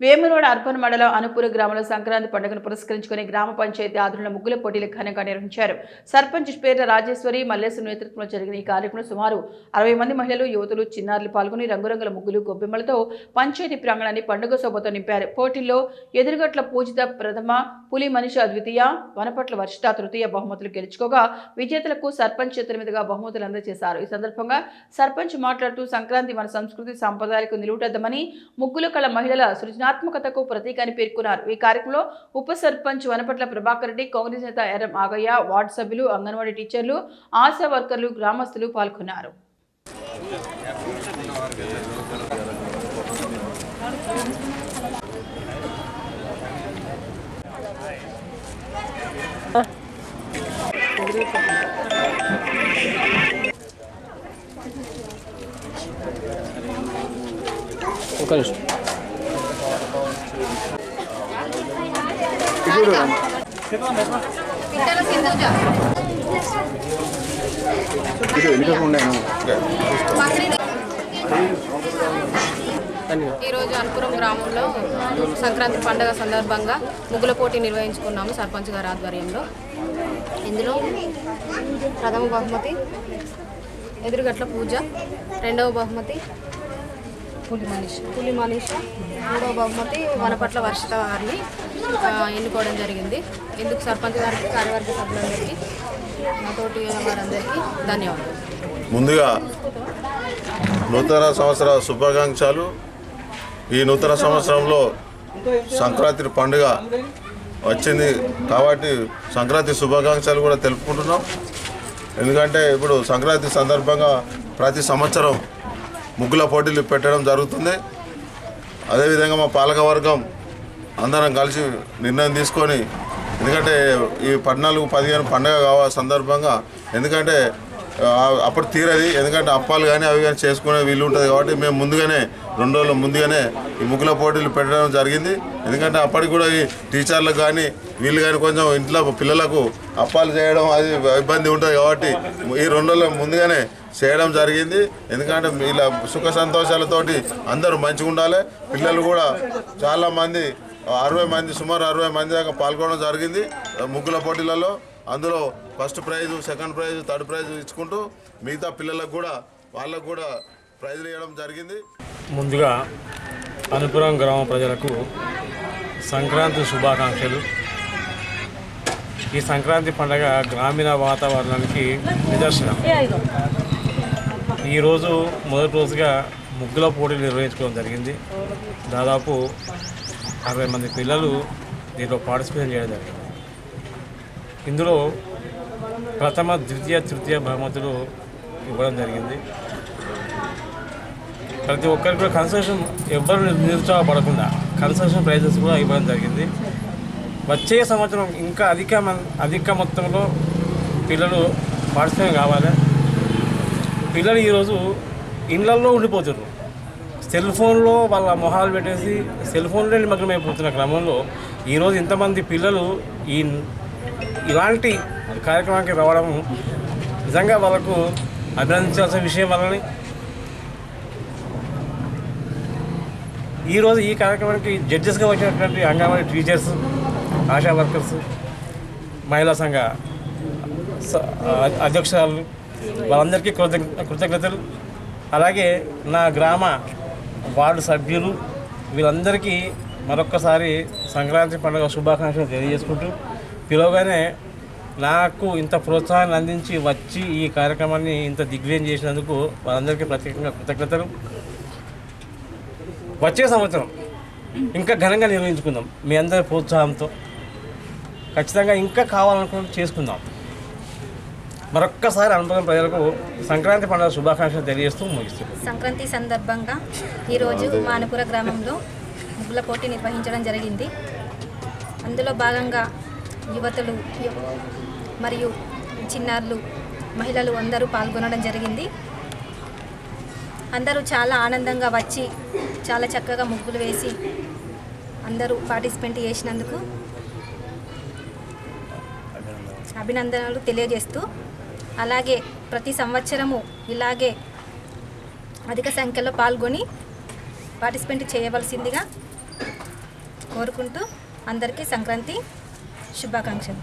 Vemulawada urban మండలం అనుపూర గ్రామంలో సంక్రాంతి పండుగను పురస్కరించుకుని గ్రామ పంచాయతీ ఆధ్వర్యంలో ముగ్గుల పోటీలు ఘనంగా నిర్వహించారు. సర్పంచ్ పేర్ల రాజేశ్వరి మల్లేశ్వర నేతృత్వంలో జరిగిన ఈ కార్యక్రమంలో సుమారు అరవై మంది మహిళలు యువతులు చిన్నారులు పాల్గొని రంగురంగుల ముగ్గులు గొబ్బెమ్మలతో పంచాయతీ ప్రాంగణాన్ని పండుగ శోభతో నింపారు. పోటీల్లో ఎదురుగట్ల పూజిత ప్రథమ పులి మనిషి ద్వితీయ వనపట్ల వర్షిత తృతీయ బహుమతులు గెలుచుకోగా విజేతలకు సర్పంచ్ చేతుల మీదుగా బహుమతులు అందజేశారు. ఈ సందర్భంగా సర్పంచ్ మాట్లాడుతూ సంక్రాంతి మన సంస్కృతి సాంప్రదాయాలకు నిలువుటద్దమని ముగ్గులు కళ మహిళల సృజనాత్మకతకు ప్రతీక అని పేర్కొన్నారు. ఈ కార్యక్రమంలో ఉప సర్పంచ్ వనపట్ల ప్రభాకర్ రెడ్డి కాంగ్రెస్ నేత ఎర్రం ఆగయ్య వార్డు సభ్యులు అంగన్వాడీ టీచర్లు ఆశా వర్కర్లు గ్రామస్తులు పాల్గొన్నారు. ఒక నిమిషం. ఈరోజు అనుపురం గ్రామంలో సంక్రాంతి పండుగ సందర్భంగా ముగ్గుల పోటీ నిర్వహించుకున్నాము సర్పంచ్ గారి ఆధ్వర్యంలో. ఇందులో ప్రథమ బహుమతి ఎదురుగట్ల పూజ రెండవ బహుమతి పులి మనీష పులి మనీష మూడో బహుమతి వనపట్ల వర్షిత వారిని ఎన్నుకోవడం జరిగింది. ఎందుకు సర్పంచ్ గారికి కార్యవర్గ సభ్యులందరికీ మా తోటి వారందరికీ ధన్యవాదాలు. ముందుగా నూతన సంవత్సర శుభాకాంక్షలు. ఈ నూతన సంవత్సరంలో సంక్రాంతి పండుగ వచ్చింది కాబట్టి సంక్రాంతి శుభాకాంక్షలు కూడా తెలుపుకుంటున్నాం. ఎందుకంటే ఇప్పుడు సంక్రాంతి సందర్భంగా ప్రతి సంవత్సరం ముగ్గుల పోటీలు పెట్టడం జరుగుతుంది. అదేవిధంగా మా పాలకవర్గం అందరం కలిసి నిర్ణయం తీసుకొని ఎందుకంటే ఈ పద్నాలుగు పదిహేను పండుగ కావ సందర్భంగా ఎందుకంటే అప్పుడు తీరది. ఎందుకంటే అప్పాలు కానీ అవి కానీ చేసుకునే వీలు ఉంటుంది కాబట్టి మేము ముందుగానే రెండు రోజుల ముందుగానే ఈ ముగ్గుల పోటీలు పెట్టడం జరిగింది. ఎందుకంటే అప్పటికి కూడా ఈ టీచర్లకు కానీ వీళ్ళు కానీ కొంచెం ఇంట్లో పిల్లలకు అప్పాలు చేయడం అది ఇబ్బంది ఉంటుంది కాబట్టి ఈ రెండు రోజుల ముందుగానే చేయడం జరిగింది. ఎందుకంటే ఇలా సుఖ సంతోషాలతోటి అందరూ మంచిగా ఉండాలి. పిల్లలు కూడా చాలామంది అరవై మంది సుమారు అరవై మంది దాకా పాల్గొనడం జరిగింది. ముగ్గుల పోటీలలో అందులో first prize second prize third prize ఇచ్చుకుంటూ మిగతా పిల్లలకు కూడా వాళ్ళకు కూడా ప్రైజ్లు ఇవ్వడం జరిగింది. ముందుగా అనుపురం గ్రామ ప్రజలకు సంక్రాంతి శుభాకాంక్షలు. ఈ సంక్రాంతి పండగ గ్రామీణ వాతావరణానికి నిదర్శనం. ఈరోజు మొదటి రోజుగా ముగ్గుల పోటీలు నిర్వహించుకోవడం జరిగింది. దాదాపు అరవై మంది పిల్లలు దీంట్లో పార్టిసిపేట్ చేయడం జరిగింది. ఇందులో ప్రథమ ద్వితీయ తృతీయ బహుమతులు ఇవ్వడం జరిగింది. ప్రతి ఒక్కరికి కూడా కన్సెషన్ ఎవ్వరు నిరుత్సాహపడకుండా కన్సెషన్ ప్రైజెస్ కూడా ఇవ్వడం జరిగింది. వచ్చే సంవత్సరం ఇంకా అధిక మం- అధిక మొత్తంలో పిల్లలు పార్టిసిపేట్ కావాలి. పిల్లలు ఈరోజు ఇళ్ళల్లో ఉండిపోతున్నారు సెల్ ఫోన్లో వాళ్ళ మొహాలు పెట్టేసి సెల్ ఫోన్లో నిమగ్నమైపోతున్న క్రమంలో ఈరోజు ఇంతమంది పిల్లలు ఈ ఇలాంటి కార్యక్రమానికి రావడం నిజంగా వాళ్ళకు అభినందించాల్సిన విషయం వాళ్ళని ఈరోజు ఈ కార్యక్రమానికి జడ్జెస్గా వచ్చినటువంటి అంగన్వాడీ టీచర్స్ ఆశా వర్కర్స్ మహిళా సంఘ అధ్యక్షురాలు వాళ్ళందరికీ కృతజ్ఞ కృతజ్ఞతలు. అలాగే నా గ్రామ వార్డు సభ్యులు వీళ్ళందరికీ మరొక్కసారి సంక్రాంతి పండుగ శుభాకాంక్షలు తెలియజేసుకుంటూ పిలవగానే నాకు ఇంత ప్రోత్సాహాన్ని అందించి వచ్చి ఈ కార్యక్రమాన్ని ఇంత దిగ్విజయం చేసినందుకు వాళ్ళందరికీ ప్రత్యేకంగా కృతజ్ఞతలు. వచ్చే సంవత్సరం ఇంకా ఘనంగా నిర్వహించుకుందాం మీ అందరి ప్రోత్సాహంతో. ఖచ్చితంగా ఇంకా కావాలనుకుని చేసుకుందాం. మరొక్కసారి అనుభవం ప్రజలకు సంక్రాంతి పండుగ శుభాకాంక్షలు తెలియజేస్తూ ముగిస్తుంది సంక్రాంతి సందర్భంగా ఈరోజు మానపుర గ్రామంలో ముగ్గుల పోటీ నిర్వహించడం జరిగింది. అందులో భాగంగా యువతులు మరియు చిన్నారులు మహిళలు అందరూ పాల్గొనడం జరిగింది. అందరూ చాలా ఆనందంగా వచ్చి చాలా చక్కగా ముగ్గులు వేసి అందరూ పార్టిసిపేట్ చేసినందుకు అభినందనలు తెలియజేస్తూ అలాగే ప్రతి సంవత్సరము ఇలాగే అధిక సంఖ్యలో పాల్గొని పార్టిసిపేట్ చేయవలసిందిగా కోరుకుంటూ అందరికీ సంక్రాంతి శుభాకాంక్షలు